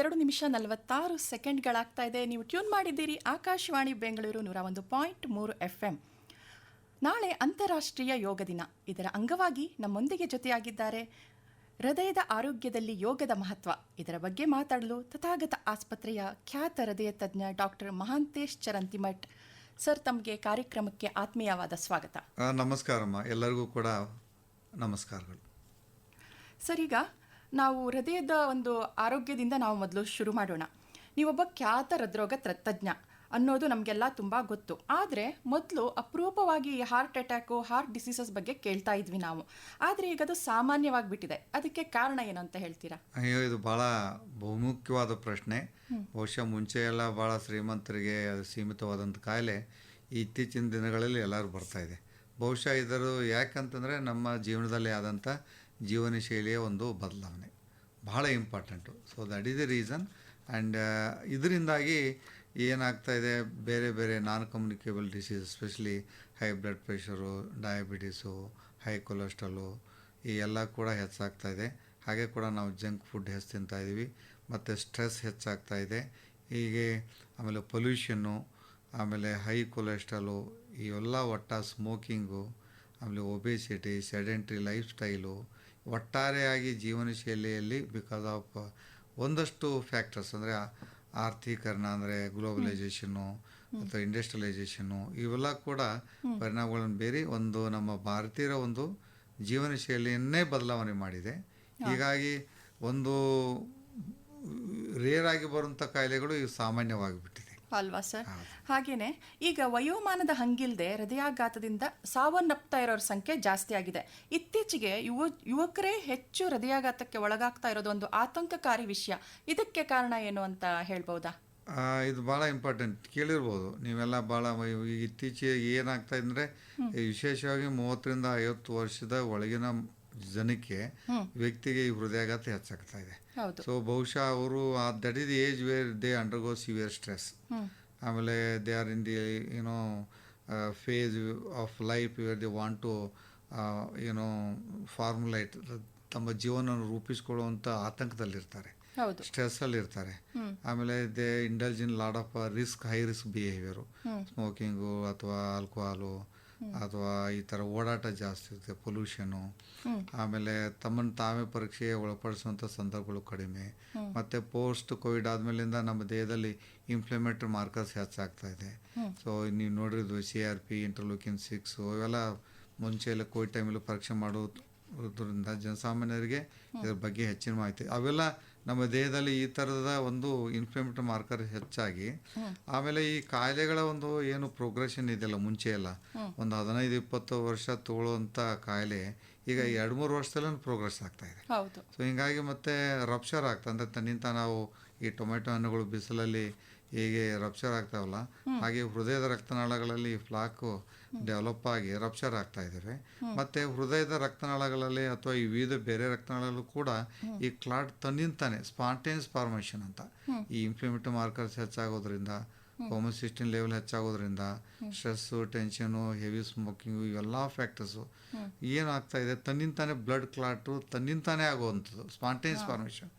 ಇಪ್ಪತ್ತೆರಡು ನಿಮಿಷ ನಲವತ್ತಾರು ಸೆಕೆಂಡ್ಗಳಾಗ್ತಾ ಇದೆ. ನೀವು ಟ್ಯೂನ್ ಮಾಡಿದ್ದೀರಿ ಆಕಾಶವಾಣಿ ಬೆಂಗಳೂರು ನೂರ ಒಂದು ಪಾಯಿಂಟ್ ಮೂರು ಎಫ್ ಎಂ ನಾಳೆ ಅಂತಾರಾಷ್ಟ್ರೀಯ ಯೋಗ ದಿನ. ಇದರ ಅಂಗವಾಗಿ ನಮ್ಮೊಂದಿಗೆ ಜೊತೆಯಾಗಿದ್ದಾರೆ ಹೃದಯದ ಆರೋಗ್ಯದಲ್ಲಿ ಯೋಗದ ಮಹತ್ವ. ಇದರ ಬಗ್ಗೆ ಮಾತಾಡಲು ತಥಾಗತ ಆಸ್ಪತ್ರೆಯ ಖ್ಯಾತ ಹೃದಯ ತಜ್ಞ ಡಾಕ್ಟರ್ ಮಹಾಂತೇಶ್ ಚರಂತಿಮಠ್ ಸರ್ ತಮಗೆ ಕಾರ್ಯಕ್ರಮಕ್ಕೆ ಆತ್ಮೀಯವಾದ ಸ್ವಾಗತ. ನಮಸ್ಕಾರಮ್ಮ. ಎಲ್ಲರಿಗೂ ಕೂಡ ನಮಸ್ಕಾರಗಳು. ಸರ್ ಈಗ ನಾವು ಹೃದಯದ ಒಂದು ಆರೋಗ್ಯದಿಂದ ನಾವು ಮೊದಲು ಶುರು ಮಾಡೋಣ. ನೀವೊಬ್ಬ ಖ್ಯಾತ ಹೃದ್ರೋಗ ತಜ್ಞ ಅನ್ನೋದು ನಮಗೆಲ್ಲ ತುಂಬ ಗೊತ್ತು. ಆದರೆ ಮೊದಲು ಅಪರೂಪವಾಗಿ ಹಾರ್ಟ್ ಅಟ್ಯಾಕು ಹಾರ್ಟ್ ಡಿಸೀಸಸ್ ಬಗ್ಗೆ ಕೇಳ್ತಾ ಇದ್ವಿ ನಾವು. ಆದರೆ ಈಗ ಅದು ಸಾಮಾನ್ಯವಾಗಿಬಿಟ್ಟಿದೆ. ಅದಕ್ಕೆ ಕಾರಣ ಏನು ಅಂತ ಹೇಳ್ತೀರಾ? ಅಯ್ಯೋ ಇದು ಭಾಳ ಬಹುಮುಖ್ಯವಾದ ಪ್ರಶ್ನೆ. ಬಹುಶಃ ಮುಂಚೆ ಎಲ್ಲ ಭಾಳ ಶ್ರೀಮಂತರಿಗೆ ಅದು ಸೀಮಿತವಾದಂಥ ಕಾಯಿಲೆ ಇತ್ತೀಚಿನ ದಿನಗಳಲ್ಲಿ ಎಲ್ಲರೂ ಬರ್ತಾ ಇದೆ. ಬಹುಶಃ ಇದರ ಯಾಕಂತಂದರೆ ನಮ್ಮ ಜೀವನದಲ್ಲಿ ಆದಂಥ ಜೀವನ ಶೈಲಿಯ ಒಂದು ಬದಲಾವಣೆ. ಭಾಳ important so that is the reason and ಇದರಿಂದಾಗಿ ಏನಾಗ್ತಾ ಇದೆ? ಬೇರೆ ಬೇರೆ non communicable disease especially high blood pressure diabetes high cholesterol ಈ ಎಲ್ಲ ಕೂಡ ಹೆಚ್ಚಾಗ್ತಾ ಇದೆ. ಹಾಗೆ ಕೂಡ ನಾವು ಜಂಕ್ ಫುಡ್ ಹೆಚ್ಚು ತಿಂತಾ ಇದ್ದೀವಿ ಮತ್ತು ಸ್ಟ್ರೆಸ್ ಹೆಚ್ಚಾಗ್ತಾ ಇದೆ. ಹೀಗೆ ಆಮೇಲೆ ಪೊಲ್ಯೂಷನ್ನು ಆಮೇಲೆ ಹೈ ಕೊಲೆಸ್ಟ್ರಾಲು ಇವೆಲ್ಲ ಒಟ್ಟ ಸ್ಮೋಕಿಂಗು ಆಮೇಲೆ ಒಬೇಸಿಟಿ ಸೆಡೆಂಟ್ರಿ ಲೈಫ್ ಸ್ಟೈಲು ಒಟ್ಟಾರೆಯಾಗಿ ಜೀವನ ಶೈಲಿಯಲ್ಲಿ ಬಿಕಾಸ್ ಆಫ್ ಒಂದಷ್ಟು ಫ್ಯಾಕ್ಟರ್ಸ್ ಅಂದರೆ ಆರ್ಥೀಕರಣ ಅಂದರೆ ಗ್ಲೋಬಲೈಸೇಷನ್ನು ಅಥವಾ ಇಂಡಸ್ಟ್ರಿಯಲೈಸೇಷನ್ನು ಇವೆಲ್ಲ ಕೂಡ ಪರಿಣಾಮಗಳನ್ನು ಬೀರಿ ಒಂದು ನಮ್ಮ ಭಾರತೀಯರ ಒಂದು ಜೀವನ ಶೈಲಿಯನ್ನೇ ಬದಲಾವಣೆ ಮಾಡಿದೆ. ಹೀಗಾಗಿ ಒಂದು ರೇರ್ ಆಗಿ ಬರುವಂಥ ಕಾಯಿಲೆಗಳು ಇವು ಸಾಮಾನ್ಯವಾಗಿಬಿಟ್ಟಿದೆ ಅಲ್ವಾ ಸರ್ ಹಾಗೇನೆ ಈಗ ವಯೋಮಾನದ ಹಂಗಿಲ್ದೆ ಹೃದಯಾಘಾತದಿಂದ ಸಾವನ್ನಪ್ತಾ ಇರೋರ ಸಂಖ್ಯೆ ಜಾಸ್ತಿ ಆಗಿದೆ. ಇತ್ತೀಚೆಗೆ ಯುವ ಯುವಕರೇ ಹೆಚ್ಚು ಹೃದಯಾಘಾತಕ್ಕೆ ಒಳಗಾಗ್ತಾ ಇರೋದು ಒಂದು ಆತಂಕಕಾರಿ ವಿಷಯ. ಇದಕ್ಕೆ ಕಾರಣ ಏನು ಅಂತ ಹೇಳ್ಬೋದಾ? ಇದು ಭಾಳ ಇಂಪಾರ್ಟೆಂಟ್ ಕೇಳಿರ್ಬೋದು. ನೀವೆಲ್ಲ ಭಾಳ ಇತ್ತೀಚೆಗೆ ಏನಾಗ್ತಾ ಅಂದರೆ ವಿಶೇಷವಾಗಿ ಮೂವತ್ತರಿಂದ ಐವತ್ತು ವರ್ಷದ ಒಳಗಿನ ಜನಕ್ಕೆ ವ್ಯಕ್ತಿಗೆ ಈ ಹೃದಯಾಘಾತ ಹೆಚ್ಚಾಗ್ತಾ ಇದೆ. ಸೊ ಬಹುಶಃ ಅವರು that is age where they undergo severe stress ಆಮೇಲೆ ದೇ ಆರ್ ಇನ್ ದಿ ಏನೋ phase of life where the want to ಏನೋ ಫಾರ್ಮುಲೈಟ್ ತಮ್ಮ ಜೀವನವನ್ನು ರೂಪಿಸ್ಕೊಳ್ಳುವಂಥ ಆತಂಕದಲ್ಲಿರ್ತಾರೆ. ಸ್ಟ್ರೆಸ್ಸಲ್ಲಿ ಇರ್ತಾರೆ ಆಮೇಲೆ they indulge in lot of risk high risk behaviour smoking ಅಥವಾ ಆಲ್ಕೋಹಾಲು ಅಥವಾ ಈ ಥರ ಓಡಾಟ ಜಾಸ್ತಿ ಇರುತ್ತೆ ಪೊಲ್ಯೂಷನು ಆಮೇಲೆ ತಮ್ಮನ್ನು ತಾವೇ ಪರೀಕ್ಷೆಗೆ ಒಳಪಡಿಸುವಂಥ ಸಂದರ್ಭಗಳು ಕಡಿಮೆ. ಮತ್ತು ಪೋಸ್ಟ್ ಕೋವಿಡ್ ಆದಮೇಲಿಂದ ನಮ್ಮ ದೇಹದಲ್ಲಿ ಇಂಪ್ಲಿಮೆಂಟ್ರಿ ಮಾರ್ಕರ್ಸ್ ಹೆಚ್ಚಾಗ್ತಾ ಇದೆ. ಸೊ ನೀವು ನೋಡಿರೋದು C R P interleukin six ಇವೆಲ್ಲ ಮುಂಚೆ ಎಲ್ಲ ಕೋವಿಡ್ ಟೈಮಲ್ಲಿ ಪರೀಕ್ಷೆ ಮಾಡೋದ್ರಿಂದ ಜನಸಾಮಾನ್ಯರಿಗೆ ಇದ್ರ ಬಗ್ಗೆ ಹೆಚ್ಚಿನ ಮಾಹಿತಿ. ಅವೆಲ್ಲ ನಮ್ಮ ದೇಹದಲ್ಲಿ ಈ ಥರದ ಒಂದು ಇನ್ಫ್ಲಮೇಟರಿ ಮಾರ್ಕರ್ ಹೆಚ್ಚಾಗಿ ಆಮೇಲೆ ಈ ಕಾಯಿಲೆಗಳ ಒಂದು ಏನು ಪ್ರೋಗ್ರೆಷನ್ ಇದೆಯಲ್ಲ ಮುಂಚೆ ಎಲ್ಲ ಒಂದು ಹದಿನೈದು ಇಪ್ಪತ್ತು ವರ್ಷ ತಗೊಳ್ಳುವಂಥ ಕಾಯಿಲೆ ಈಗ ಎರಡು ಮೂರು ವರ್ಷದಲ್ಲೇ ಪ್ರೋಗ್ರೆಸ್ ಆಗ್ತಾ ಇದೆ. ಸೊ ಹಿಂಗಾಗಿ ಮತ್ತೆ ರಪ್ಚರ್ ಆಗ್ತಾ ಅಂದರೆ ತನ್ನಿಂತ ನಾವು ಈ ಟೊಮೆಟೊ ಹಣ್ಣುಗಳು ಬಿಸಿಲಲ್ಲಿ ಹೀಗೆ ರಪ್ಚರ್ ಆಗ್ತಾವಲ್ಲ ಹಾಗೆ ಹೃದಯದ ರಕ್ತನಾಳಗಳಲ್ಲಿ ಫ್ಲಾಕು ಡೆವಲಪ್ ಆಗಿ ರಪ್ಚರ್ ಆಗ್ತಾ ಇದ್ದಾವೆ ಮತ್ತೆ ಹೃದಯದ ರಕ್ತನಾಳಗಳಲ್ಲಿ ಅಥವಾ ಈ ವಿವಿಧ ಬೇರೆ ರಕ್ತನಾಳಗಳಲ್ಲೂ ಕೂಡ ಈ ಕ್ಲಾಟ್ ತನ್ನಿಂತಾನೆ ಸ್ಪಾಂಟೇನ್ಸ್ ಫಾರ್ಮೇಷನ್ ಅಂತ. ಈ ಇನ್ಫ್ಲಮೇಟರಿ ಮಾರ್ಕರ್ಸ್ ಹೆಚ್ಚಾಗೋದ್ರಿಂದ ಹೋಮೋಸಿಸ್ಟಿನ್ ಲೆವೆಲ್ ಹೆಚ್ಚಾಗೋದ್ರಿಂದ ಸ್ಟ್ರೆಸ್ಸು ಟೆನ್ಷನು ಹೆವಿ ಸ್ಮೋಕಿಂಗು ಇವೆಲ್ಲ ಫ್ಯಾಕ್ಟರ್ಸು ಏನಾಗ್ತಾ ಇದೆ? ತನ್ನಿಂತಾನೆ ಬ್ಲಡ್ ಕ್ಲಾಟು ತನ್ನಿಂತಾನೆ ಆಗುವಂಥದ್ದು ಸ್ಪಾಂಟೇನ್ಸ್ ಫಾರ್ಮೇಷನ್.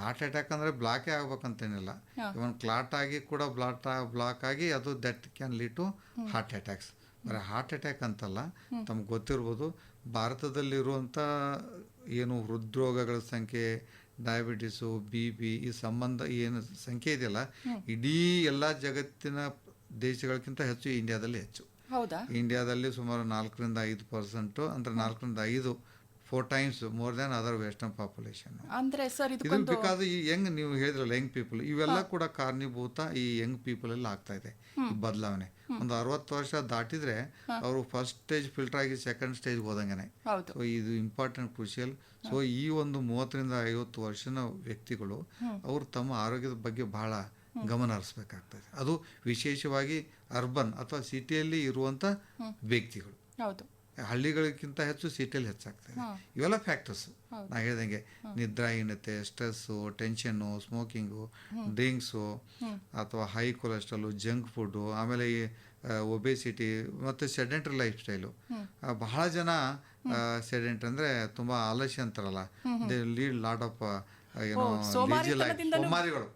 ಹಾರ್ಟ್ ಅಟ್ಯಾಕ್ ಅಂದರೆ ಬ್ಲಾಕೇ ಆಗ್ಬೇಕಂತೇನಿಲ್ಲ. ಇವನ್ ಕ್ಲಾಟ್ ಆಗಿ ಕೂಡ ಬ್ಲಾಟ್ ಬ್ಲಾಕ್ ಆಗಿ ಅದು that can lead to heart attacks. ಬರೀ ಹಾರ್ಟ್ ಅಟ್ಯಾಕ್ ಅಂತಲ್ಲ ತಮ್ಗೆ ಗೊತ್ತಿರ್ಬೋದು ಭಾರತದಲ್ಲಿರುವಂಥ ಏನು ಹೃದ್ರೋಗಗಳ ಸಂಖ್ಯೆ ಡಯಾಬಿಟಿಸು ಬಿ ಪಿ ಈ ಸಂಬಂಧ ಏನು ಸಂಖ್ಯೆ ಇದೆಯಲ್ಲ ಇಡೀ ಎಲ್ಲ ಜಗತ್ತಿನ ದೇಶಗಳಕ್ಕಿಂತ ಹೆಚ್ಚು ಇಂಡಿಯಾದಲ್ಲಿ ಹೆಚ್ಚು. ಇಂಡಿಯಾದಲ್ಲಿ ಸುಮಾರು ನಾಲ್ಕರಿಂದ ಐದು ಪರ್ಸೆಂಟು ಅಂದರೆ ನಾಲ್ಕರಿಂದ ಐದು four times more than other western population ಅಂದ್ರೆ ಸರ್ ಇದು ಬಿಕಾಸ್ ಈ ಯಂಗ್ ನೀವು ಹೇಳಿದ್ರಲ್ಲ ಯಂಗ್ ಪೀಪಲ್ ಇವೆಲ್ಲ ಕೂಡ ಕಾರಣೀಭೂತ ಈ ಯಂಗ್ ಪೀಪಲ್ ಅಲ್ಲಿ ಆಗ್ತಾ ಇದೆ ಬದಲಾವಣೆ. ಒಂದು ಅರವತ್ತು ವರ್ಷ ದಾಟಿದ್ರೆ ಅವರು ಫಸ್ಟ್ ಸ್ಟೇಜ್ ಫಿಲ್ಟರ್ ಆಗಿ ಸೆಕೆಂಡ್ ಸ್ಟೇಜ್ ಹೋದಂಗೆನೆ. ಹೌದು. ಸೊ ಇದು ಇಂಪಾರ್ಟೆಂಟ್ ಕ್ರೂಷಿಯಲ್ ಸೊ ಈ ಒಂದು ಮೂವತ್ತರಿಂದ ಐವತ್ತು ವರ್ಷದ ವ್ಯಕ್ತಿಗಳು ಅವರು ತಮ್ಮ ಆರೋಗ್ಯದ ಬಗ್ಗೆ ಬಹಳ ಗಮನ ಹರಿಸ್ಬೇಕಾಗ್ತದೆ. ಅದು ವಿಶೇಷವಾಗಿ ಅರ್ಬನ್ ಅಥವಾ ಸಿಟಿಯಲ್ಲಿ ಇರುವಂತ ವ್ಯಕ್ತಿಗಳು. ಹೌದು. ಹಳ್ಳಿಗಳಿಗಿಂತ ಹೆಚ್ಚು ಸಿಟಿಯಲ್ಲಿ ಹೆಚ್ಚಾಗ್ತದೆ. ಇವೆಲ್ಲ ಫ್ಯಾಕ್ಟರ್ಸ್ ನಾ ಹೇಳ್ದಂಗೆ ನಿದ್ರಾಹೀನತೆ ಸ್ಟ್ರೆಸ್ಸು ಟೆನ್ಷನ್ನು ಸ್ಮೋಕಿಂಗು ಡ್ರಿಂಕ್ಸು ಅಥವಾ ಹೈ ಕೊಲೆಸ್ಟ್ರಾಲು ಜಂಕ್ ಫುಡ್ಡು ಆಮೇಲೆ ಈ ಒಬೇಸಿಟಿ ಮತ್ತು ಸೆಡೆಂಟ್ರಿ ಲೈಫ್ ಸ್ಟೈಲು ಬಹಳ ಜನ ಸೆಡೆಂಟ್ ಅಂದರೆ ತುಂಬ ಆಲಸ್ಯ ಅಂತಾರಲ್ಲ. ದೇ ಲೀಡ್ ಲಾಟ್ ಆಫ್ ಏನೋ ಲೈಫ್ ಸೋಮಾರಿಗಳು.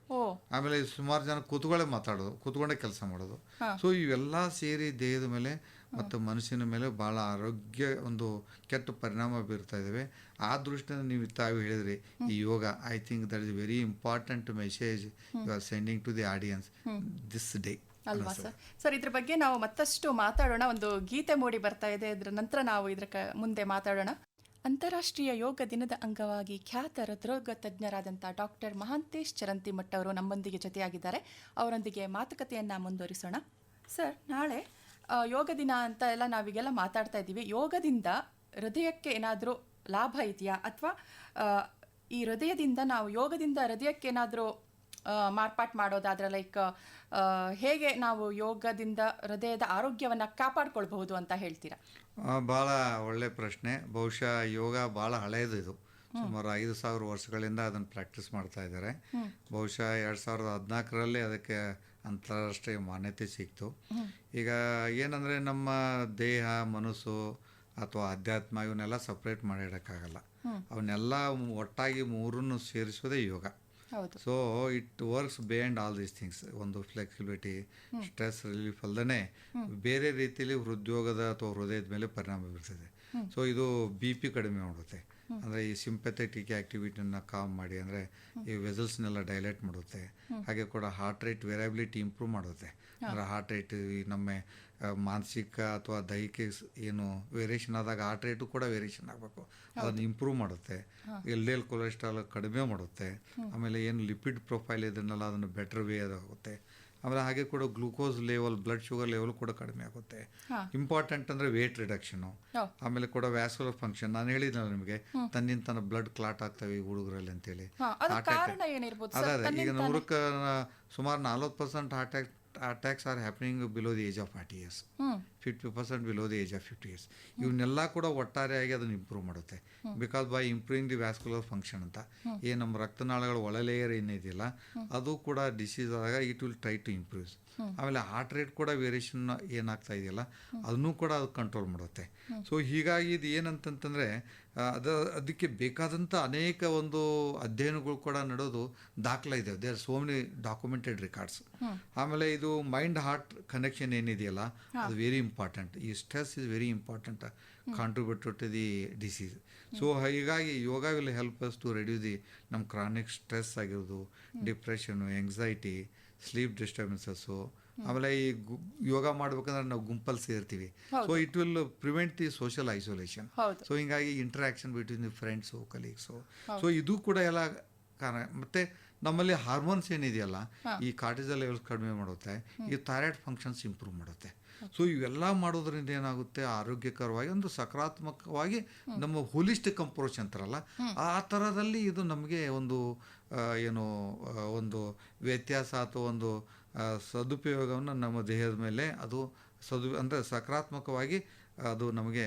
ಆಮೇಲೆ ಸುಮಾರು ಜನ ಕೂತ್ಕೊಳ್ಳೆ ಮಾತಾಡೋದು ಕೂತ್ಕೊಂಡೇ ಕೆಲಸ ಮಾಡೋದು. ಸೊ ಇವೆಲ್ಲ ಸೇರಿ ದೇಹದ ಮೇಲೆ ಮತ್ತು ಮನಸ್ಸಿನ ಮೇಲೆ ಭಾಳ ಆರೋಗ್ಯ ಒಂದು ಕೆಟ್ಟ ಪರಿಣಾಮ ಬೀರ್ತಾ ಇದ್ದಾವೆ ಆ ದೃಷ್ಟಿಯಿಂದ ನೀವು ತಾವು ಹೇಳಿದ್ರಿ ಈ yoga I think that is very important message you are sending to the audience this day ಅಲ್ವಾ ಸರ್? ಸರ್? ಇದ್ರ ಬಗ್ಗೆ ನಾವು ಮತ್ತಷ್ಟು ಮಾತಾಡೋಣ. ಒಂದು ಗೀತೆ ಮೂಡಿ ಬರ್ತಾ ಇದೆ. ಇದರ ನಂತರ ನಾವು ಇದರ ಮುಂದೆ ಮಾತಾಡೋಣ. ಅಂತಾರಾಷ್ಟ್ರೀಯ ಯೋಗ ದಿನದ ಅಂಗವಾಗಿ ಖ್ಯಾತ ಹೃದ್ರೋಗ ತಜ್ಞರಾದಂಥ ಡಾಕ್ಟರ್ ಮಹಾಂತೇಶ್ ಚರಂತಿಮಠ್ ಅವರು ನಮ್ಮೊಂದಿಗೆ ಜೊತೆಯಾಗಿದ್ದಾರೆ. ಅವರೊಂದಿಗೆ ಮಾತುಕತೆಯನ್ನು ಮುಂದುವರಿಸೋಣ. ಸರ್ ನಾಳೆ ಯೋಗ ದಿನ ಅಂತ ಎಲ್ಲ ನಾವೀಗೆಲ್ಲ ಮಾತಾಡ್ತಾ ಇದ್ದೀವಿ. ಯೋಗದಿಂದ ಹೃದಯಕ್ಕೆ ಏನಾದರೂ ಲಾಭ ಇದೆಯಾ? ಅಥವಾ ಈ ಹೃದಯದಿಂದ ನಾವು ಯೋಗದಿಂದ ಹೃದಯಕ್ಕೆ ಏನಾದರೂ ಮಾರ್ಪಾಟ್ ಮಾಡೋದಾದ್ರೆ ಲೈಕ್ ಹೇಗೆ ನಾವು ಯೋಗದಿಂದ ಹೃದಯದ ಆರೋಗ್ಯವನ್ನು ಕಾಪಾಡ್ಕೊಳ್ಬಹುದು ಅಂತ ಹೇಳ್ತೀರಾ? ಭಾಳ ಒಳ್ಳೆ ಪ್ರಶ್ನೆ. ಬಹುಶಃ ಯೋಗ ಭಾಳ ಹಳೆಯದು ಇದು. ಸುಮಾರು ಐದು ಸಾವಿರ ವರ್ಷಗಳಿಂದ ಅದನ್ನು ಪ್ರಾಕ್ಟೀಸ್ ಮಾಡ್ತಾ ಇದ್ದಾರೆ. ಬಹುಶಃ ಎರಡು ಸಾವಿರದ ಹದಿನಾಲ್ಕರಲ್ಲಿ ಅದಕ್ಕೆ ಅಂತಾರಾಷ್ಟ್ರೀಯ ಮಾನ್ಯತೆ ಸಿಕ್ತು. ಈಗ ಏನಂದರೆ ನಮ್ಮ ದೇಹ ಮನಸ್ಸು ಅಥವಾ ಅಧ್ಯಾತ್ಮ ಇವನ್ನೆಲ್ಲ ಸಪ್ರೇಟ್ ಮಾಡಿಡೋಕ್ಕಾಗಲ್ಲ. ಅವನ್ನೆಲ್ಲ ಒಟ್ಟಾಗಿ ಮೂರನ್ನು ಸೇರಿಸೋದೇ yoga. So it works beyond all these things ಒಂದು ಫ್ಲೆಕ್ಸಿಬಿಲಿಟಿ ಸ್ಟ್ರೆಸ್ ರಿಲೀಫ್ ಅಲ್ಲದೇ ಬೇರೆ ರೀತಿಯಲ್ಲಿ ಹೃದ್ಯೋಗದ ಅಥವಾ ಹೃದಯದ ಮೇಲೆ ಪರಿಣಾಮ ಬೀರ್ತದೆ. ಸೊ ಇದು ಬಿ ಪಿ ಕಡಿಮೆ ಮಾಡುತ್ತೆ. ಅಂದರೆ ಈ ಸಿಂಪಥೆಟಿಕ್ ಆ್ಯಕ್ಟಿವಿಟಿನ ಕಾಮ್ ಮಾಡಿ ಅಂದರೆ ಈ ವೆಸಲ್ಸ್ನೆಲ್ಲ ಡೈಲೇಟ್ ಮಾಡುತ್ತೆ. ಹಾಗೆ ಕೂಡ ಹಾರ್ಟ್ ರೇಟ್ ವೇರಿಯಬಿಲಿಟಿ ಇಂಪ್ರೂವ್ ಮಾಡುತ್ತೆ. ಅಂದರೆ ಹಾರ್ಟ್ ರೇಟ್ ಈ ನಮ್ಮ ಮಾನಸಿಕ ಅಥವಾ ದೈಹಿಕ ಏನು ವೇರಿಯೇಷನ್ ಆದಾಗ ಹಾರ್ಟ್ ರೇಟು ಕೂಡ ವೇರಿಯೇಷನ್ ಆಗಬೇಕು. ಅದನ್ನು ಇಂಪ್ರೂವ್ ಮಾಡುತ್ತೆ. ಎಲ್ ಎಲ್ ಕೊಲೆಸ್ಟ್ರಾಲ್ ಕಡಿಮೆ ಮಾಡುತ್ತೆ. ಆಮೇಲೆ ಏನು ಲಿಪಿಡ್ ಪ್ರೊಫೈಲ್ ಇದನ್ನೆಲ್ಲ ಅದನ್ನು ಬೆಟರ್ ವೇ ಆಗುತ್ತೆ. ಆಮೇಲೆ ಹಾಗೆ ಕೂಡ glucose level blood sugar level ಕೂಡ ಕಡಿಮೆ ಆಗುತ್ತೆ. ಇಂಪಾರ್ಟೆಂಟ್ ಅಂದ್ರೆ ವೇಟ್ ರಿಡಕ್ಷನ್ ಆಮೇಲೆ ಕೂಡ ವ್ಯಾಸ್ಕುಲರ್ ಫಂಕ್ಷನ್. ನಾನು ಹೇಳಿದ್ನಲ್ಲ ನಿಮಗೆ ತನ್ನಿಂದ ತನ್ನ ಬ್ಲಡ್ ಕ್ಲಾಟ್ ಆಗ್ತವೆ ಈ ಹುಡುಗರಲ್ಲಿ ಅಂತೇಳಿ. ಹೇಳಿ ಅದು ಈಗ ನೂರಕ್ಕೆ ಸುಮಾರು ನಲ್ವತ್ತು percent heart attack attacks are happening below the age of forty years fifty percent below the age of fifty years ಇವನ್ನೆಲ್ಲ ಕೂಡ ಒಟ್ಟಾರೆಯಾಗಿ ಅದನ್ನು ಇಂಪ್ರೂವ್ ಮಾಡುತ್ತೆ. Because by improving the vascular function ಅಂತ ಏನು ನಮ್ಮ ರಕ್ತನಾಳಗಳ ಒಳ ಲೇಯರ್ ಏನಿದೆಯಲ್ಲ ಅದು ಕೂಡ ಡಿಸೀಸ್ ಆದಾಗ it will try to improves ಆಮೇಲೆ ಹಾರ್ಟ್ ರೇಟ್ ಕೂಡ ವೇರಿಯೇಷನ್ ಏನಾಗ್ತಾ ಇದೆಯಲ್ಲ ಅದನ್ನು ಕೂಡ ಅದು ಕಂಟ್ರೋಲ್ ಮಾಡುತ್ತೆ. ಸೊ ಹೀಗಾಗಿ ಇದು ಏನಂತಂತಂದರೆ ಅದ ಅದಕ್ಕೆ ಬೇಕಾದಂಥ ಅನೇಕ ಒಂದು ಅಧ್ಯಯನಗಳು ಕೂಡ ನಡೆದು ದಾಖಲೆ ಇದೆ. They are so many documented records ಆಮೇಲೆ ಇದು ಮೈಂಡ್ ಹಾರ್ಟ್ ಕನೆಕ್ಷನ್ ಏನಿದೆಯಲ್ಲ ಅದು ವೆರಿ ಇಂಪಾರ್ಟೆಂಟ್ ಈ stress is very important contributor to the disease so ಹೀಗಾಗಿ yoga will help us to reduce the ನಮ್ಮ ಕ್ರಾನಿಕ್ ಸ್ಟ್ರೆಸ್ ಆಗಿರೋದು ಡಿಪ್ರೆಷನು ಎಂಗ್ಸೈಟಿ ಸ್ಲೀಪ್ ಡಿಸ್ಟರ್ಬೆನ್ಸಸ್ಸು ಆಮೇಲೆ ಈ ಗು- ಯೋಗ ಮಾಡ್ಬೇಕಂದ್ರೆ ನಾವು ಗುಂಪಲ್ಲಿ ಸೇರ್ತೀವಿ. So it will prevent the social isolation so ಹಿಂಗಾಗಿ interaction between the friends colleagues so ಇದು ಕೂಡ ಎಲ್ಲ ಕಾರಣ. ಮತ್ತೆ ನಮ್ಮಲ್ಲಿ ಹಾರ್ಮೋನ್ಸ್ ಏನಿದೆಯಲ್ಲ ಈ ಕಾರ್ಟಿಸಲ್ ಲೆವೆಲ್ಸ್ ಕಡಿಮೆ ಮಾಡುತ್ತೆ ಈ ಥೈರಾಯ್ಡ್ ಫಂಕ್ಷನ್ಸ್ ಇಂಪ್ರೂವ್ ಮಾಡುತ್ತೆ. ಸೊ ಇವೆಲ್ಲ ಮಾಡೋದ್ರಿಂದ ಏನಾಗುತ್ತೆ? ಆರೋಗ್ಯಕರವಾಗಿ ಒಂದು ಸಕಾರಾತ್ಮಕವಾಗಿ ನಮ್ಮ ಹೊಲಿಸ್ಟಿಕ್ ಅಪ್ರೋಚ್ ಅಂತಾರಲ್ಲ, ಆ ಥರದಲ್ಲಿ ಇದು ನಮಗೆ ಒಂದು ಏನು ಒಂದು ವ್ಯತ್ಯಾಸ ಅಥವಾ ಒಂದು ಸದುಪಯೋಗವನ್ನು ನಮ್ಮ ದೇಹದ ಮೇಲೆ ಅದು ಸದು, ಅಂದರೆ ಸಕಾರಾತ್ಮಕವಾಗಿ ಅದು ನಮಗೆ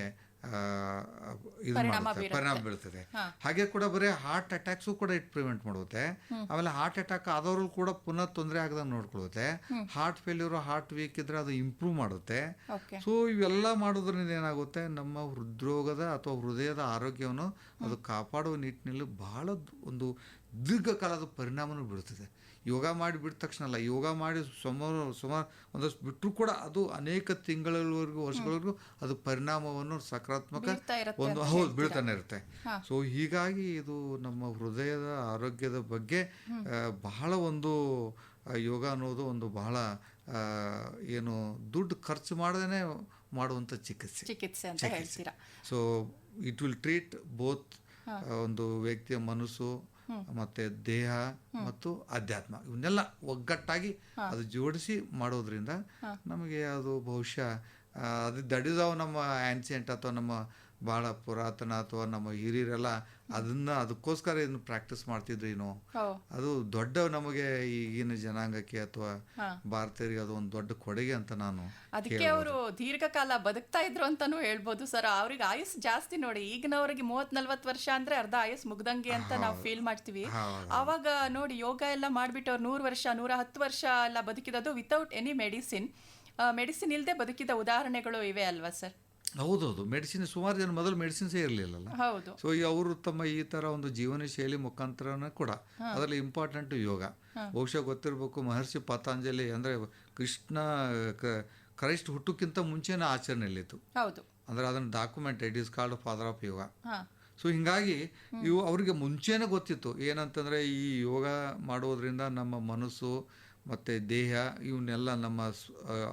ಇದು ಪರಿಣಾಮ ಮಾಡುತ್ತೆ ಪರಿಣಾಮ ಬೀಳ್ತದೆ. ಹಾಗೆ ಕೂಡ ಬರೀ ಹಾರ್ಟ್ ಅಟ್ಯಾಕ್ಸು ಕೂಡ ಇಟ್ ಪ್ರಿವೆಂಟ್ ಮಾಡುತ್ತೆ. ಆಮೇಲೆ ಹಾರ್ಟ್ ಅಟ್ಯಾಕ್ ಆದವರು ಕೂಡ ಪುನಃ ತೊಂದರೆ ಆಗದಂಗೆ ನೋಡ್ಕೊಳ್ಳುತ್ತೆ. ಹಾರ್ಟ್ ಫೇಲ್ಯೂರ್ ಹಾರ್ಟ್ ವೀಕ್ ಇದ್ರೆ ಅದು ಇಂಪ್ರೂವ್ ಮಾಡುತ್ತೆ. ಸೊ ಇವೆಲ್ಲ ಮಾಡೋದ್ರಿಂದ ಏನಾಗುತ್ತೆ ನಮ್ಮ ಹೃದ್ರೋಗದ ಅಥವಾ ಹೃದಯದ ಆರೋಗ್ಯವನ್ನು ಅದು ಕಾಪಾಡುವ ನಿಟ್ಟಿನಲ್ಲಿ ಬಹಳ ಒಂದು ದೀರ್ಘಕಾಲದ ಪರಿಣಾಮನೂ ಬೀಳ್ತದೆ. ಯೋಗ ಮಾಡಿ ಬಿಟ್ಟ ತಕ್ಷಣ ಅಲ್ಲ ಯೋಗ ಮಾಡಿ ಸುಮಾರು ಸುಮಾರು ಒಂದಷ್ಟು ಬಿಟ್ಟರು ಕೂಡ ಅದು ಅನೇಕ ತಿಂಗಳವರೆಗೂ ವರ್ಷಗಳವರೆಗೂ ಅದು ಪರಿಣಾಮವನ್ನು ಸಕಾರಾತ್ಮಕ ಒಂದು ಹೌದು? ಬೀಳ್ತಾನೆ ಇರುತ್ತೆ. ಸೊ ಹೀಗಾಗಿ ಇದು ನಮ್ಮ ಹೃದಯದ ಆರೋಗ್ಯದ ಬಗ್ಗೆ ಬಹಳ ಒಂದು ಯೋಗ ಅನ್ನೋದು ಒಂದು ಬಹಳ ಏನು ದುಡ್ಡು ಖರ್ಚು ಮಾಡದೇ ಮಾಡುವಂಥ ಚಿಕಿತ್ಸೆ. ಚಿಕಿತ್ಸೆ ಅಂತ ಹೇಳ್ತೀರಾ? So it will treat both ಒಂದು ವ್ಯಕ್ತಿಯ ಮನಸ್ಸು ಮತ್ತೆ ದೇಹ ಮತ್ತು ಅಧ್ಯಾತ್ಮ ಇವನ್ನೆಲ್ಲ ಒಗ್ಗಟ್ಟಾಗಿ ಅದು ಜೋಡಿಸಿ ಮಾಡೋದ್ರಿಂದ ನಮಗೆ ಅದು ಬಹುಶಃ ಆ, ಅದು ದಡಿದಾವ ನಮ್ಮ ಆನ್ಸಿಯಂಟ್ ಅಥವಾ ನಮ್ಮ ಭಾಳ ಪುರಾತನ ಅಥವಾ ನಮ್ಮ ಹಿರಿಯರೆಲ್ಲ ಅದನ್ನ ಅದಕ್ಕೋಸ್ಕರ ಇದನ್ನ ಪ್ರಾಕ್ಟೀಸ್ ಮಾಡ್ತಿದ್ರೇನೋ ಏನು. ಅದು ದೊಡ್ಡ ನಮಗೆ ಈಗಿನ ಜನಾಂಗಕ್ಕೆ ಅಥವಾ. ಭಾರತೀಯರಿಗೆ ಅದು ಒಂದು ದೊಡ್ಡ ಕೊಡುಗೆ ಅಂತ ನಾನು ಅದಕ್ಕೆ ಅವರು ದೀರ್ಘಕಾಲ ಬದುಕ್ತಾ ಇದ್ರು ಅಂತಾನೂ ಹೇಳ್ಬೋದು. ಸರ್ ಅವ್ರಿಗೆ ಆಯುಸ್ ಜಾಸ್ತಿ ನೋಡಿ ಈಗಿನವರಿಗೆ ಮೂವತ್ ನಲ್ವತ್ ವರ್ಷ ಅಂದ್ರೆ ಅರ್ಧ ಆಯುಸ್ ಮುಗ್ದಂಗೆ ಅಂತ ನಾವು ಫೀಲ್ ಮಾಡ್ತೀವಿ. ಅವಾಗ ನೋಡಿ ಯೋಗ ಎಲ್ಲ ಮಾಡ್ಬಿಟ್ಟು ಅವ್ರು ನೂರು ವರ್ಷ ನೂರ ಹತ್ತು ವರ್ಷ ಎಲ್ಲ ಬದುಕಿರೋದು ವಿತೌಟ್ ಎನಿ ಮೆಡಿಸಿನ್ ಮೆಡಿಸಿನ್ ಇಲ್ಲದೆ ಬದುಕಿದ ಉದಾಹರಣೆಗಳು ಇವೆ ಅಲ್ವಾ ಸರ್? ಹೌದೌದು. ಮೆಡಿಸಿನ್ ಸುಮಾರು ಜನ ಮೊದಲು ಮೆಡಿಸಿನ್ಸೇ ಇರಲಿಲ್ಲಲ್ಲ? ಹೌದು. ಸೊ ಈ ಅವರು ತಮ್ಮ ಈ ತರ ಒಂದು ಜೀವನ ಶೈಲಿ ಮುಖಾಂತರನ ಕೂಡ. ಅದರಲ್ಲಿ ಇಂಪಾರ್ಟೆಂಟ್ ಯೋಗ. ಬಹುಶಃ ಗೊತ್ತಿರಬೇಕು ಮಹರ್ಷಿ ಪತಾಂಜಲಿ ಅಂದ್ರೆ ಕೃಷ್ಣ ಕ್ರೈಸ್ಟ್ ಹುಟ್ಟಕ್ಕಿಂತ ಮುಂಚೆನೇ ಆಚರಣೆಯಲ್ಲಿತ್ತು ಹೌದು. ಅಂದ್ರೆ ಅದನ್ನ document it is called father of yoga so ಹಿಂಗಾಗಿ ಇವು ಅವರಿಗೆ ಮುಂಚೆನೆ ಗೊತ್ತಿತ್ತು. ಏನಂತಂದ್ರೆ ಈ ಯೋಗ ಮಾಡೋದ್ರಿಂದ ನಮ್ಮ ಮನಸ್ಸು ಮತ್ತು ದೇಹ ಇವನ್ನೆಲ್ಲ ನಮ್ಮ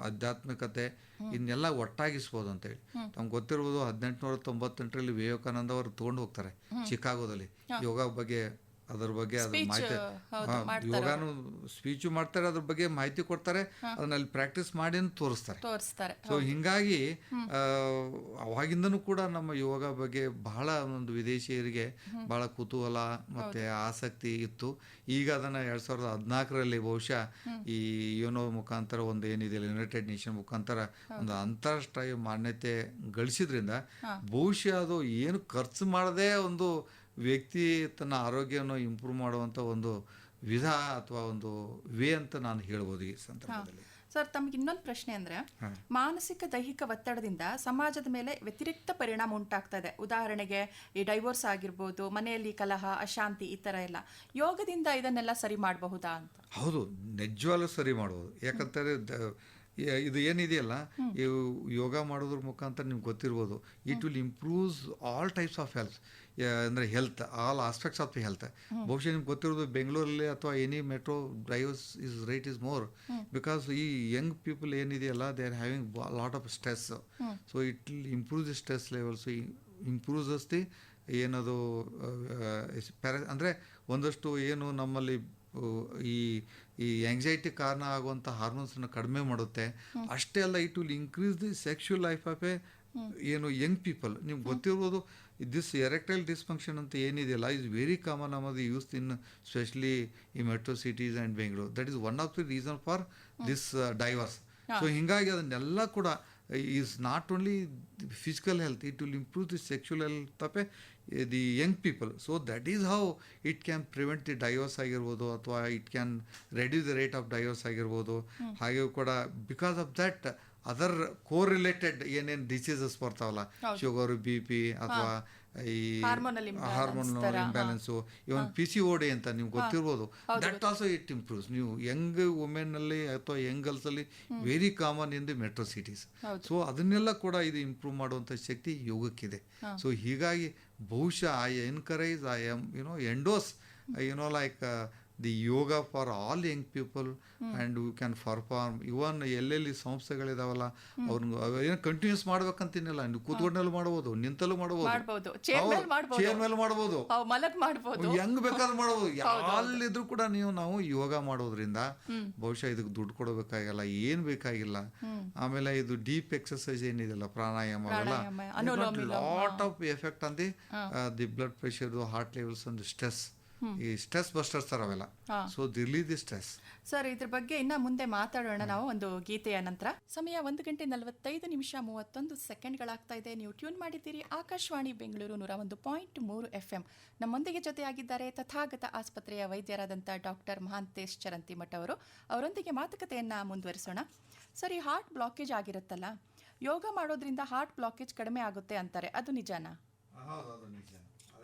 ಆಧ್ಯಾತ್ಮಿಕತೆ ಇನ್ನೆಲ್ಲ ಒಟ್ಟಾಗಿಸ್ಬೋದು ಅಂತೇಳಿ. ನಮ್ಗೆ ಗೊತ್ತಿರ್ಬೋದು ಹದಿನೆಂಟುನೂರ ತೊಂಬತ್ತೆಂಟರಲ್ಲಿ ವಿವೇಕಾನಂದ ಅವರು ತೊಗೊಂಡು ಹೋಗ್ತಾರೆ ಚಿಕಾಗೋದಲ್ಲಿ. ಯೋಗ ಬಗ್ಗೆ ಅದ್ರ ಬಗ್ಗೆ ಅದ್ರ ಮಾಹಿತಿ ಯೋಗಾನು ಸ್ಪೀಚು ಮಾಡ್ತಾರೆ ಅದ್ರ ಬಗ್ಗೆ ಮಾಹಿತಿ ಕೊಡ್ತಾರೆ ಅದನ್ನಲ್ಲಿ ಪ್ರಾಕ್ಟೀಸ್ ಮಾಡಿ ತೋರಿಸ್ತಾರೆ. ತೋರಿಸ್ತಾರೆ ಸೊ ಹಿಂಗಾಗಿ ಅವಾಗಿಂದನೂ ಕೂಡ ನಮ್ಮ ಯೋಗ ಬಗ್ಗೆ ಬಹಳ ಒಂದು ವಿದೇಶಿಯರಿಗೆ ಬಹಳ ಕುತೂಹಲ ಮತ್ತೆ ಆಸಕ್ತಿ ಇತ್ತು. ಈಗ ಅದನ್ನ ಎರಡ್ ಸಾವಿರದ ಹದಿನಾಲ್ಕರಲ್ಲಿ ಬಹುಶಃ ಈ ಯೋನೋ ಮುಖಾಂತರ ಒಂದು ಏನಿದೆ ಯುನೈಟೆಡ್ ನೇಷನ್ ಮುಖಾಂತರ ಒಂದು ಅಂತಾರಾಷ್ಟ್ರೀಯ ಮಾನ್ಯತೆ ಗಳಿಸಿದ್ರಿಂದ ಬಹುಶಃ ಅದು ಏನು ಖರ್ಚು ಮಾಡದೆ ಒಂದು ವ್ಯಕ್ತಿ ತನ್ನ ಆರೋಗ್ಯವನ್ನು ಇಂಪ್ರೂವ್ ಮಾಡುವಂಥ ಒಂದು ವಿಧ ಅಥವಾ ಒಂದು ವೇ ಅಂತ ನಾನು ಹೇಳ್ಬೋದು ಈ ಸಂದರ್ಭದಲ್ಲಿ. ಸರ್ ತಮಗೆ ಇನ್ನೊಂದು ಪ್ರಶ್ನೆ ಅಂದ್ರೆ ಮಾನಸಿಕ ದೈಹಿಕ ಒತ್ತಡದಿಂದ ಸಮಾಜದ ಮೇಲೆ ವ್ಯತಿರಿಕ್ತ ಪರಿಣಾಮ ಉಂಟಾಗ್ತಾ ಇದೆ. ಉದಾಹರಣೆಗೆ ಈ ಡೈವೋರ್ಸ್ ಆಗಿರ್ಬೋದು ಮನೆಯಲ್ಲಿ ಕಲಹ ಅಶಾಂತಿ ಈ ತರ ಎಲ್ಲ. ಯೋಗದಿಂದ ಇದನ್ನೆಲ್ಲ ಸರಿ ಮಾಡಬಹುದಾ ಅಂತ? ಹೌದು ನಿಜವಾಗ್ಲೂ ಸರಿ ಮಾಡ್ಬೋದು. ಯಾಕಂತಂದ್ರೆ ಇದು ಏನಿದೆಯಲ್ಲ ಯೋಗ ಮಾಡೋದ್ರ ಮುಖಾಂತರ ನಿಮ್ಗೆ ಗೊತ್ತಿರ್ಬೋದು. It will improves all types of health ಅಂದರೆ health all aspects of the health ಬಹುಶಃ ನಿಮ್ಗೆ ಗೊತ್ತಿರೋದು ಬೆಂಗಳೂರಲ್ಲಿ ಅಥವಾ any metro drivers is rate is more because ಈ ಯಂಗ್ ಪೀಪಲ್ ಏನಿದೆಯಲ್ಲ they are having lot of stress so it will improve the stress levels improves the ಏನದು ಪ್ಯಾರ ಅಂದರೆ ಒಂದಷ್ಟು ಏನು ನಮ್ಮಲ್ಲಿ ಈ ಈ ಆಂಗ್ಸೈಟಿ ಕಾರಣ ಆಗುವಂಥ ಹಾರ್ಮೋನ್ಸನ್ನು ಕಡಿಮೆ ಮಾಡುತ್ತೆ. ಅಷ್ಟೇ ಅಲ್ಲ it will increase the sexual life of a ಏನು ಯಂಗ್ ಪೀಪಲ್ ನಿಮ್ಗೆ ಗೊತ್ತಿರ್ಬೋದು ದಿಸ್ ಎರೆಕ್ಟೈಲ್ ಡಿಸ್ಫಂಕ್ಷನ್ ಅಂತ ಏನಿದೆಯಲ್ಲ is very common among the youths in specially ಈ metro cities and Bengaluru that is one of the reason for this divorce so ಹಿಂಗಾಗಿ ಅದನ್ನೆಲ್ಲ ಕೂಡ is not only physical health it will improve the sexual health a the young people so that is how it can prevent the divorce ಆಗಿರ್ಬೋದು ಅಥವಾ it can reduce the rate of divorce ಆಗಿರ್ಬೋದು. ಹಾಗೆಯೂ ಕೂಡ because of that other correlated ಏನೇನು diseases ಬರ್ತಾವಲ್ಲ? Sugar B P ಅಥವಾ ಈ hormone. Imbalance even P C O D ಅಂತ ನೀವು ಗೊತ್ತಿರ್ಬೋದು. ದಟ್ ಆಲ್ಸೋ ಇಟ್ ಇಂಪ್ರೂವ್ಸ್ ನೀವು ಯಂಗ್ ವುಮೆನ್ನಲ್ಲಿ ಅಥವಾ young ಗರ್ಲ್ಸಲ್ಲಿ very common in the metro cities so ಅದನ್ನೆಲ್ಲ ಕೂಡ ಇದು ಇಂಪ್ರೂವ್ ಮಾಡುವಂಥ ಶಕ್ತಿ ಯೋಗಕ್ಕಿದೆ. ಸೊ ಹೀಗಾಗಿ ಬಹುಶಃ I encourage I'm you know endorse you know like the yoga for all young people and you can perform even ಎಲ್ಲೆಲ್ಲಿ ಸಂಸ್ಥೆಗಳಿದಾವಲ್ಲ ಅವ್ರನ್ನ ಏನು ಕಂಟಿನ್ಯೂಸ್ ಮಾಡ್ಬೇಕಂತೀನಿಲ್ಲ. ನೀವು ಕೂತ್ಕೊಂಡಲ್ಲಿ ಮಾಡ್ಬೋದು ನಿಂತಲ್ಲೂ ಮಾಡ್ಬೋದು. ಚೇರ್ ಮೇಲೆ ಮಾಡ್ಬೋದು. ಹೆಂಗ್ ಬೇಕಾದ್ರೂ ಮಾಡ್ಬೋದು. ಅಲ್ಲಿದ್ರು ಕೂಡ ನೀವು ನಾವು ಯೋಗ ಮಾಡೋದ್ರಿಂದ ಬಹುಶಃ ಇದಕ್ಕೆ ದುಡ್ಡು ಕೊಡಬೇಕಾಗಿಲ್ಲ ಏನ್ ಬೇಕಾಗಿಲ್ಲ. ಆಮೇಲೆ ಇದು ಡೀಪ್ ಎಕ್ಸರ್ಸೈಸ್ ಏನಿದೆಯಲ್ಲ pranayama lot of effect on the the the blood pressure heart levels and stress ಈ ಸ್ಟ್ರೆಸ್ ಬಸ್ಟರ್ಸ್ ಸರ್ ಅವೆಲ್ಲ ಸೊ ದಿರ್ಲಿ ದಿ ಸ್ಟ್ರೆಸ್ ಸರ್ ಇದ್ರ ಬಗ್ಗೆ ಇನ್ನ ಮುಂದೆ ಮಾತಾಡೋಣ ನಾವು ಒಂದು ಗೀತೆಯ ನಂತರ. ಸಮಯ ಒಂದು ಗಂಟೆ ನಲವತ್ತೈದು ನಿಮಿಷ ಮೂವತ್ತೊಂದು ಸೆಕೆಂಡ್ಗಳಾಗ್ತಾ ಇದೆ. ನೀವು ಟ್ಯೂನ್ ಮಾಡಿದ್ದೀರಿ ಆಕಾಶವಾಣಿ ಬೆಂಗಳೂರು ನೂರ ಒಂದು ಪಾಯಿಂಟ್ ಮೂರು ಎಫ್ ಎಂ ನಮ್ಮೊಂದಿಗೆ ಜೊತೆಯಾಗಿದ್ದಾರೆ ತಥಾಗತ ಆಸ್ಪತ್ರೆಯ ವೈದ್ಯರಾದಂಥ ಡಾಕ್ಟರ್ ಮಹಾಂತೇಶ್ ಚರಂತಿಮಠ ಅವರು. ಅವರೊಂದಿಗೆ ಮಾತುಕತೆಯನ್ನ ಮುಂದುವರಿಸೋಣ. ಸರ್ ಈ ಹಾರ್ಟ್ ಬ್ಲಾಕೇಜ್ ಆಗಿರುತ್ತಲ್ಲ. ಯೋಗ ಮಾಡೋದ್ರಿಂದ ಹಾರ್ಟ್ ಬ್ಲಾಕೇಜ್ ಕಡಿಮೆ ಆಗುತ್ತೆ ಅಂತಾರೆ. ಅದು ನಿಜಾನಾ? ಹೌದು ನಿಜ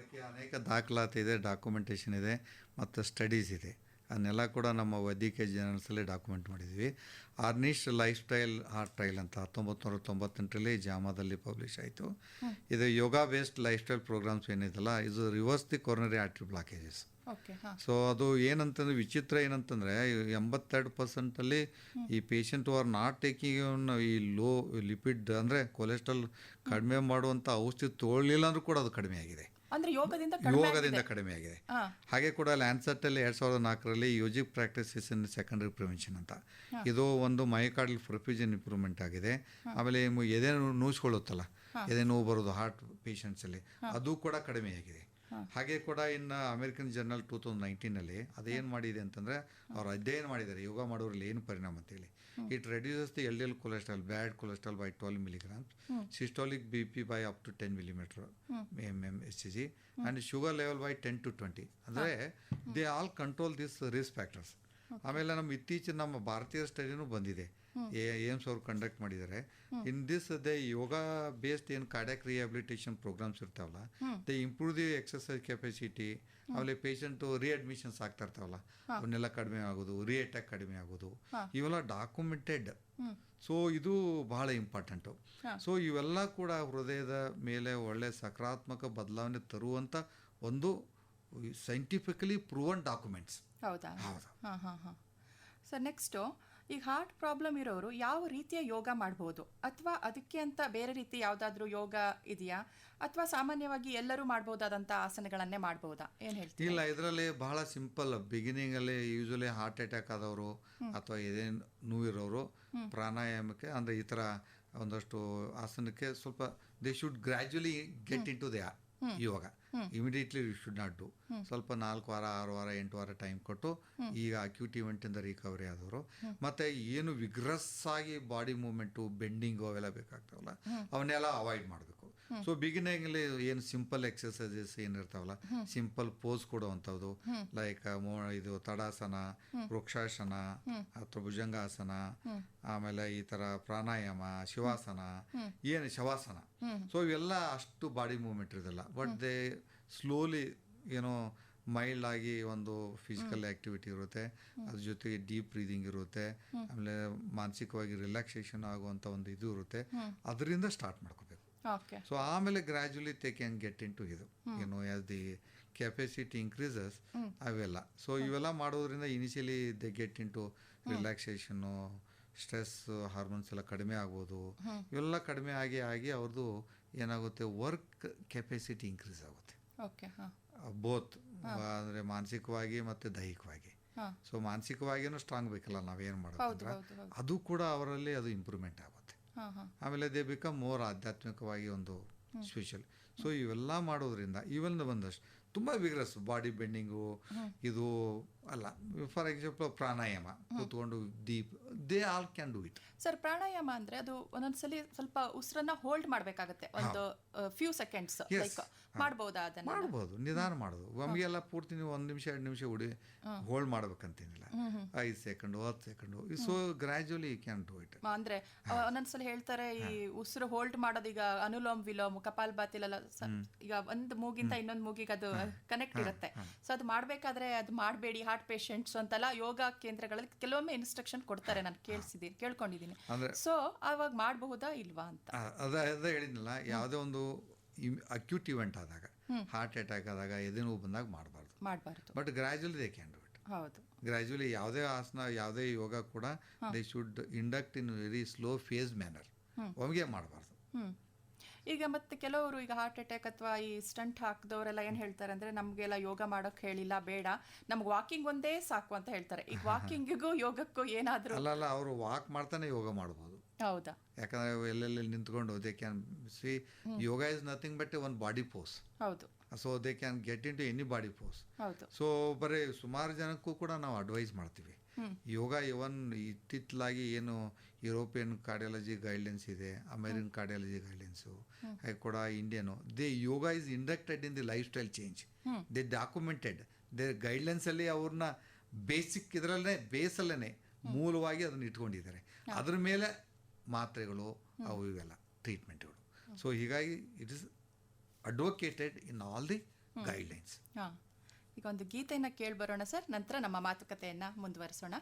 ಅದಕ್ಕೆ ಅನೇಕ ದಾಖಲಾತಿ ಇದೆ ಡಾಕ್ಯುಮೆಂಟೇಷನ್ ಇದೆ ಮತ್ತು ಸ್ಟಡೀಸ್ ಇದೆ. ಅದನ್ನೆಲ್ಲ ಕೂಡ ನಮ್ಮ ವೈದ್ಯಕೀಯ ಜರ್ನಲ್ಸಲ್ಲಿ ಡಾಕ್ಯುಮೆಂಟ್ ಮಾಡಿದ್ವಿ Ornish lifestyle heart trial ಅಂತ ಹತ್ತೊಂಬತ್ತು ನೂರ ತೊಂಬತ್ತೆಂಟರಲ್ಲಿ ಜಾಮಾದಲ್ಲಿ ಪಬ್ಲಿಷ್ ಆಯಿತು. ಇದು yoga based lifestyle programmes ಏನಿದೆಲ್ಲ ಇದು reverse the coronary artery blockages so ಅದು ಏನಂತಂದ್ರೆ ವಿಚಿತ್ರ ಏನಂತಂದರೆ ಎಂಬತ್ತೆರಡು ಪರ್ಸೆಂಟಲ್ಲಿ ಈ ಪೇಷಂಟ್ ಆರ್ ನಾಟ್ ಟೇಕಿಂಗ್ ಈ ಲೋ ಲಿಪಿಡ್ ಅಂದರೆ ಕೊಲೆಸ್ಟ್ರಾಲ್ ಕಡಿಮೆ ಮಾಡುವಂಥ ಔಷಧಿ ತೊಗೊಳ್ಳಿಲ್ಲ ಅಂದ್ರೂ ಕೂಡ ಅದು ಕಡಿಮೆ ಆಗಿದೆ. ಅಂದ್ರೆ ಯೋಗದಿಂದ ಕಡಿಮೆ ಯೋಗದಿಂದ ಕಡಿಮೆ ಆಗಿದೆ. ಹಾಗೆ ಕೂಡ ಲ್ಯಾನ್ಸೆಟ್ಟಲ್ಲಿ ಎರಡ್ ಸಾವಿರದ ನಾಲ್ಕರಲ್ಲಿ yogic practices in secondary prevention ಅಂತ. ಇದು ಒಂದು ಮೈಕಾರ್ಡಲ್ ಪ್ರೊಫ್ಯೂಷನ್ ಇಂಪ್ರೂವ್ಮೆಂಟ್ ಆಗಿದೆ. ಆಮೇಲೆ ಎದೆ ನೋವು ನೋಯಿಸ್ಕೊಳ್ಳುತ್ತಲ್ಲ ಎದೆ ನೋವು ಬರೋದು ಹಾರ್ಟ್ ಪೇಷಂಟ್ಸಲ್ಲಿ ಅದು ಕೂಡ ಕಡಿಮೆ ಆಗಿದೆ. ಹಾಗೆ ಕೂಡ ಇನ್ನು ಅಮೆರಿಕನ್ ಜರ್ನಲ್ ಟೂ ತೌಸಂಡ್ ನೈನ್ಟೀನಲ್ಲಿ ಅದೇನು ಮಾಡಿದೆ ಅಂತಂದರೆ ಅವರು ಅಧ್ಯಯನ ಮಾಡಿದ್ದಾರೆ. ಯೋಗ ಮಾಡೋರಲ್ಲಿ ಏನು ಪರಿಣಾಮ ಅಂತೇಳಿ. Mm. It reduces the LDL cholesterol, bad cholesterol by 12 milligrams, mm. systolic BP by up to 10 millimeter mm. mm and sugar level by 10 to 20. Ah. they all control these risk factors. ಆಮೇಲೆ ನಮ್ಮ ಇತ್ತೀಚಿನ ನಮ್ಮ ಭಾರತೀಯ ಸ್ಟಡಿನೂ ಬಂದಿದೆ. AIIMS ಅವರು conduct ಮಾಡಿದ್ದಾರೆ. In this they yoga based ಏನು cardiac rehabilitation programmes ಇರ್ತಾವಲ್ಲ they improve the exercise capacity ಆಮೇಲೆ ಪೇಷಂಟು ರಿಅಡ್ಮಿಷನ್ಸ್ ಆಗ್ತಾ ಇರ್ತಾವಲ್ಲ ಅವನ್ನೆಲ್ಲ ಕಡಿಮೆ ಆಗೋದು ರಿಅಟ್ಯಾಕ್ ಕಡಿಮೆ ಆಗೋದು ಇವೆಲ್ಲ ಡಾಕ್ಯುಮೆಂಟೆಡ್ ಸೊ ಇದು ಬಹಳ ಇಂಪಾರ್ಟೆಂಟು ಸೊ ಇವೆಲ್ಲ ಕೂಡ ಹೃದಯದ ಮೇಲೆ ಒಳ್ಳೆ ಸಕಾರಾತ್ಮಕ ಬದಲಾವಣೆ ತರುವಂಥ ಒಂದು ಸೈಂಟಿಫಿಕಲಿ ಪ್ರೂವನ್ ಡಾಕ್ಯುಮೆಂಟ್ಸ್ ಹೌದಾ? ಹೌದಾ. ಹಾಂ ಹಾಂ ಹಾಂ. ಸರ್ ನೆಕ್ಸ್ಟು ಈ ಹಾರ್ಟ್ ಪ್ರಾಬ್ಲಮ್ ಇರೋರು ಯಾವ ರೀತಿಯ ಯೋಗ ಮಾಡ್ಬೋದು? ಅಥವಾ ಅದಕ್ಕೆ ಅಂತ ಬೇರೆ ರೀತಿ ಯಾವುದಾದ್ರೂ ಯೋಗ ಇದೆಯಾ? ಅಥವಾ ಸಾಮಾನ್ಯವಾಗಿ ಎಲ್ಲರೂ ಮಾಡ್ಬೋದಾದಂಥ ಆಸನಗಳನ್ನೇ ಮಾಡ್ಬೋದಾ? ಏನು ಹೇಳ್ತೀವಿ ಇಲ್ಲ ಇದರಲ್ಲಿ ಬಹಳ ಸಿಂಪಲ್ ಬಿಗಿನಿಂಗಲ್ಲಿ ಯೂಶಲಿ ಹಾರ್ಟ್ ಅಟ್ಯಾಕ್ ಆದವರು ಅಥವಾ ಏನೇನು ನೋವಿರೋರು ಪ್ರಾಣಾಯಾಮಕ್ಕೆ ಅಂದರೆ ಈ ಥರ ಒಂದಷ್ಟು ಆಸನಕ್ಕೆ ಸ್ವಲ್ಪ they should gradually get into they yoga immediately should not do ಸ್ವಲ್ಪ ನಾಲ್ಕು ವಾರ ಆರು ವಾರ ಎಂಟು ವಾರ ಟೈಮ್ ಕೊಟ್ಟು ಈಗ ಅಕ್ಯೂಟ್ ಇವೆಂಟಿಂದ ರಿಕವರಿ ಆದವರು. ಮತ್ತೆ ಏನು ವಿಗ್ರಸ್ ಆಗಿ ಬಾಡಿ ಮೂಮೆಂಟು ಬೆಂಡಿಂಗು ಅವೆಲ್ಲ ಬೇಕಾಗ್ತಾವಲ್ಲ ಅವನ್ನೆಲ್ಲ ಅವಾಯ್ಡ್ ಮಾಡಬೇಕು ಸೊ ಬಿಗಿನಿಂಗಲ್ಲಿ ಏನು ಸಿಂಪಲ್ ಎಕ್ಸಸೈಸಸ್ ಏನಿರ್ತಾವಲ್ಲ ಸಿಂಪಲ್ ಪೋಸ್ ಕೊಡುವಂಥದ್ದು ಲೈಕ್ ಇದು ತಡಾಸನ ವೃಕ್ಷಾಸನ ಅಥವಾ ಭುಜಂಗಾಸನ ಆಮೇಲೆ ಈ ತರ ಪ್ರಾಣಾಯಾಮ ಶಿವಾಸನ ಏನು ಶವಾಸನ. ಸೊ ಇವೆಲ್ಲ ಅಷ್ಟು ಬಾಡಿ ಮೂವ್ಮೆಂಟ್ ಇರೋದಿಲ್ಲ. ಬಟ್ ದೇ ಸ್ಲೋಲಿ ಏನೋ ಮೈಲ್ಡ್ ಆಗಿ ಒಂದು ಫಿಸಿಕಲ್ ಆಕ್ಟಿವಿಟಿ ಇರುತ್ತೆ. ಅದ್ರ ಜೊತೆಗೆ ಡೀಪ್ ಬ್ರೀದಿಂಗ್ ಇರುತ್ತೆ. ಆಮೇಲೆ ಮಾನಸಿಕವಾಗಿ ರಿಲ್ಯಾಕ್ಸೇಷನ್ ಆಗುವಂತ ಒಂದು ಇದು ಇರುತ್ತೆ. ಅದರಿಂದ ಸ್ಟಾರ್ಟ್ ಮಾಡ್ಕೋಬೇಕು ಸೊ ಆಮೇಲೆ gradually they can get into ಇದು ಏನು ಆಸ್ ದಿ ಕೆಪಾಸಿಟಿ ಇನ್ಕ್ರೀಸಸ್ ಅವೆಲ್ಲ. ಸೊ ಇವೆಲ್ಲ ಮಾಡೋದ್ರಿಂದ initially they get into relaxation stress hormones ಎಲ್ಲ ಕಡಿಮೆ ಆಗ್ಬೋದು. ಇವೆಲ್ಲ ಕಡಿಮೆ ಆಗಿ ಆಗಿ ಅವ್ರದ್ದು ಏನಾಗುತ್ತೆ ವರ್ಕ್ ಕೆಪಾಸಿಟಿ ಇನ್ಕ್ರೀಸ್ ಆಗುತ್ತೆ. ಬೋತ್ ಅಂದರೆ ಮಾನಸಿಕವಾಗಿ ಮತ್ತು ದೈಹಿಕವಾಗಿ. ಸೊ ಮಾನಸಿಕವಾಗಿಯೂ ಸ್ಟ್ರಾಂಗ್ ಬೇಕಲ್ಲ ನಾವೇನು ಮಾಡೋದು ಅದು ಕೂಡ ಅವರಲ್ಲಿ ಅದು ಇಂಪ್ರೂವ್ಮೆಂಟ್ ಆಗುತ್ತೆ. ಆಮೇಲೆ ದೇ ಬಿಕಮ್ ಮೋರ್ ಆಧ್ಯಾತ್ಮಿಕವಾಗಿ ಒಂದು ಸ್ಪೆಷಲ್ ಸೊ ಇವೆಲ್ಲ ಮಾಡೋದ್ರಿಂದ ಇವೆಲ್ಲ ಬಂದಷ್ಟು ತುಂಬ ವಿಗ್ರಸ್ ಬಾಡಿ ಬೆಂಡಿಂಗು ಇದು ಅಲ್ಲ ಫಾರ್ ಎಕ್ಸಾಂಪಲ್ ಪ್ರಾಣಾಯಾಮ ಕೂತ್ಕೊಂಡು deep they all can do it sir pranayama ಅಂದ್ರೆ ಅದು ಒಂದೊಂದ್ಸಲಿ ಸ್ವಲ್ಪ ಉಸಿರನ್ನ ಹೋಲ್ಡ್ ಮಾಡ್ಬೇಕಾಗತ್ತೆ ಒಂದು ಫ್ಯೂ ಸೆಕೆಂಡ್ಸ್ ಮಾಡಬಹುದಾ ಅದನ್ನ? ಮಾಡಬಹುದು ನಿಧಾನ ಮಾಡೋದು ಒಮ್ಮೆಲ್ಲ ಪೂರ್ತಿ ನೀವು ಒಂದ್ ನಿಮಿಷ ಎರಡು ನಿಮಿಷ ಉಡಿ ಹೋಲ್ಡ್ ಮಾಡ್ಬೇಕಂತೇನಿಲ್ಲ. ಐದು ಸೆಕೆಂಡ್ ಹತ್ತು second so you can do it ಅಂದ್ರೆ ಒಂದೊಂದ್ಸಲ ಹೇಳ್ತಾರೆ ಈ ಉಸಿರು ಹೋಲ್ಡ್ ಮಾಡೋದು ಈಗ ಅನುಲೋಮ್ ವಿಲೋಮ್ ಕಪಾಲ್ ಬಾತಿಲೆಲ್ಲ ಈಗ ಒಂದು ಮೂಗಿಂದ ಇನ್ನೊಂದು ಮೂಗಿಗೆ ಅದು ಕನೆಕ್ಟ್ ಇರುತ್ತೆ. ಸೊ ಅದು ಮಾಡ್ಬೇಕಾದ್ರೆ ಅದು ಮಾಡಬೇಡಿ ಹಾರ್ಟ್ ಪೇಷಂಟ್ಸ್ ಅಂತೆಲ್ಲ ಯೋಗ ಕೇಂದ್ರಗಳಲ್ಲಿ ಕೆಲವೊಮ್ಮೆ ಇನ್ಸ್ಟ್ರಕ್ಷನ್ ಕೊಡ್ತಾರೆ ನಾನು ಕೇಳಿಸಿದ್ದೀನಿ ಕೇಳ್ಕೊಂಡಿದ್ದೀನಿ ಸೊ ಅವಾಗ ಮಾಡಬಹುದಾ ಇಲ್ವಾ ಅಂತ. ಅದ ಅದ ಹೇಳಿದ್ನಲ್ಲ ಯಾವುದೇ ಒಂದು ಅಕ್ಯೂಟ್ ಇವೆಂಟ್ ಆದಾಗ ಹಾರ್ಟ್ ಅಟ್ಯಾಕ್ ಆದಾಗ ಎದೆ ನೋವು ಬಂದಾಗ ಮಾಡಬಾರ್ದು. ಮಾಡಬಾರ್ದು. But gradually they can do it ಹೌದು. ಗ್ರ್ಯಾಜುಲಿ ಯಾವುದೇ ಆಸನ ಯಾವುದೇ ಯೋಗ ಕೂಡ they should induct in very slow phase manner ಒಮ್ಗೆ ಮಾಡಬಾರ್ದು. ಈಗ ಮತ್ತೆ ಕೆಲವರು ಈಗ ಹಾರ್ಟ್ ಅಟ್ಯಾಕ್ ಅಥವಾ ಈ ಸ್ಟಂಟ್ ಹಾಕಿದವರೆಲ್ಲ ಏನು ಹೇಳ್ತಾರೆ ಅಂದರೆ ನಮಗೆಲ್ಲ ಯೋಗ ಮಾಡೋಕೆ ಹೇಳಿಲ್ಲ ಬೇಡ. ನಮ್ಗೆ ವಾಕಿಂಗ್ ಒಂದೇ ಸಾಕು ಅಂತ ಹೇಳ್ತಾರೆ. ಈಗ ವಾಕಿಂಗಿಗೂ ಯೋಗಕ್ಕೂ ಏನಾದರೂ ಅಲ್ಲ ಅಲ್ಲ ಅವರು ವಾಕ್ ಮಾಡ್ತಾನೆ ಯೋಗ ಮಾಡ್ಬೋದು. ಹೌದಾ? ಯಾಕಂದ್ರೆ ಎಲ್ಲೆಲ್ಲಿ ನಿಂತ್ಕೊಂಡು they can see yoga is nothing but one body pose ಹೌದು. So they can get into any body pose so ಬರೀ ಸುಮಾರು ಜನಕ್ಕೂ ಕೂಡ ನಾವು ಅಡ್ವೈಸ್ ಮಾಡ್ತೀವಿ. ಯೋಗ ಇವನ್ ಇತ್ತಿತ್ತಲಾಗಿ ಏನು ಯುರೋಪಿಯನ್ ಕಾರ್ಡಿಯಾಲಜಿ ಗೈಡ್ಲೈನ್ಸ್ ಇದೆ ಅಮೇರಿಕನ್ ಕಾರ್ಡಿಯಾಲಜಿ ಗೈಡ್ಲೈನ್ಸು ಹಾಗೆ ಕೂಡ Indian they yoga is inducted in the lifestyle change they documented they ಗೈಡ್ಲೈನ್ಸಲ್ಲಿ ಅವ್ರನ್ನ ಬೇಸಿಕ್ ಇದರಲ್ಲೇ ಬೇಸಲ್ಲೇ ಮೂಲವಾಗಿ ಅದನ್ನು ಇಟ್ಕೊಂಡಿದ್ದಾರೆ. ಅದ್ರ ಮೇಲೆ ಮಾತ್ರೆಗಳು ಅವು ಇವೆಲ್ಲ ಟ್ರೀಟ್ಮೆಂಟ್ಗಳು ಸೊ ಹೀಗಾಗಿ it is advocated in all the guidelines ಈಗ ಒಂದು ಗೀತೆಯನ್ನು ಕೇಳಿ ಬರೋಣ ಸರ್. ನಂತರ ನಮ್ಮ ಮಾತುಕತೆಯನ್ನು ಮುಂದುವರಿಸೋಣ.